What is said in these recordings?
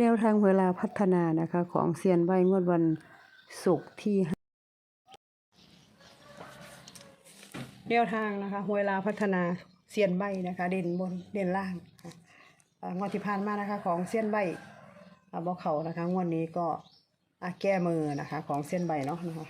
แนวทางเวลาพัฒนานะคะของเซียนใบงวดวันศุกร์ที่ห้าแนวทางนะคะเวลาพัฒนาเซียนใบนะคะ เด่นบนเด่นล่างอ่างวดที่ผ่านมานะคะ ของเซียนใบบอกเขานะคะงวดนี้ก็แก้มือนะคะ ของเซียนใบเนาะนะคะ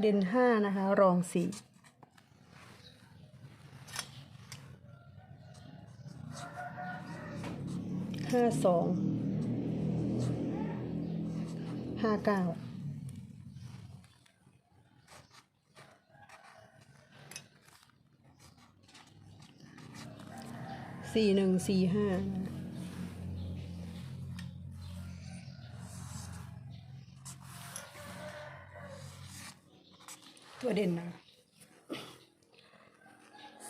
เด่นห้านะคะ รองสี่ห้าสองห้าเก้าสี่หนึ่งสี่ห้า ตัวเด่นนะ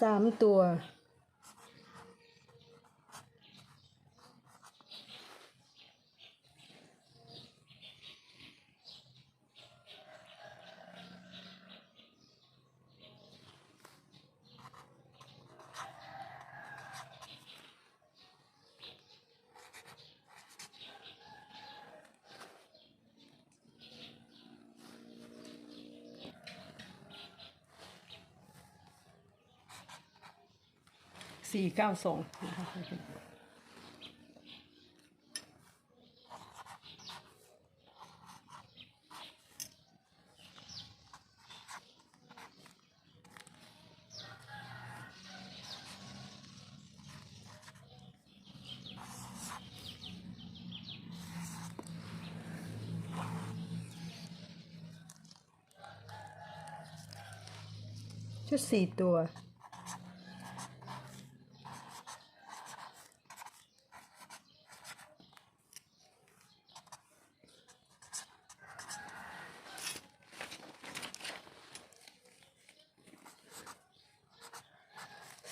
สามตัว สี่เก้าสองชุดสี่ตัว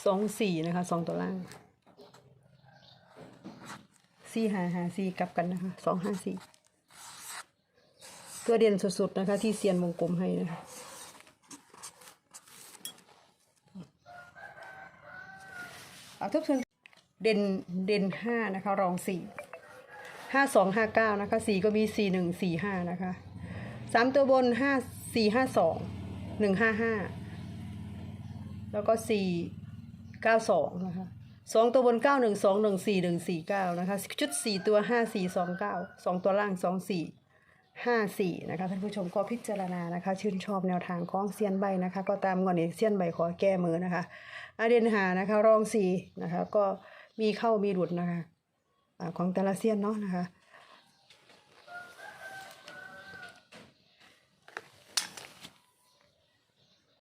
สองสี่นะคะสองตัวล่างสี่หาหาสี่กลับกันนะคะสองห้าสี่ตัวเด่นสุดๆนะคะ ที่เซียนวงกลมให้นะคะเอาทุกคนเด่นเด่นห้านะคะ รองสี่ห้าสองห้าเก้านะคะสี่ก็มีสี่หนึ่งสี่ห้านะคะสามตัวบนห้าสี่ห้าสองหนึ่งห้าห้าแล้วก็สี่ เก้าสองนะคะสองตัวบนเก้าหนึ่งสองหนึ่งสี่หนึ่งสี่เก้านะคะชุดสี่ตัวห้าสี่สองเก้าสองตัวล่างสองสี่ห้าสี่นะคะท่านผู้ชมก็พิจารณานะคะ ชื่นชอบแนวทางของเซียนใบนะคะ ก็ตามก่อนนี้เซียนใบขอแก้มือนะคะอาเดนหานะคะรองสี่นะคะ ก็มีเข้ามีหลุดนะคะอาของแต่ละเซียนเนาะนะคะ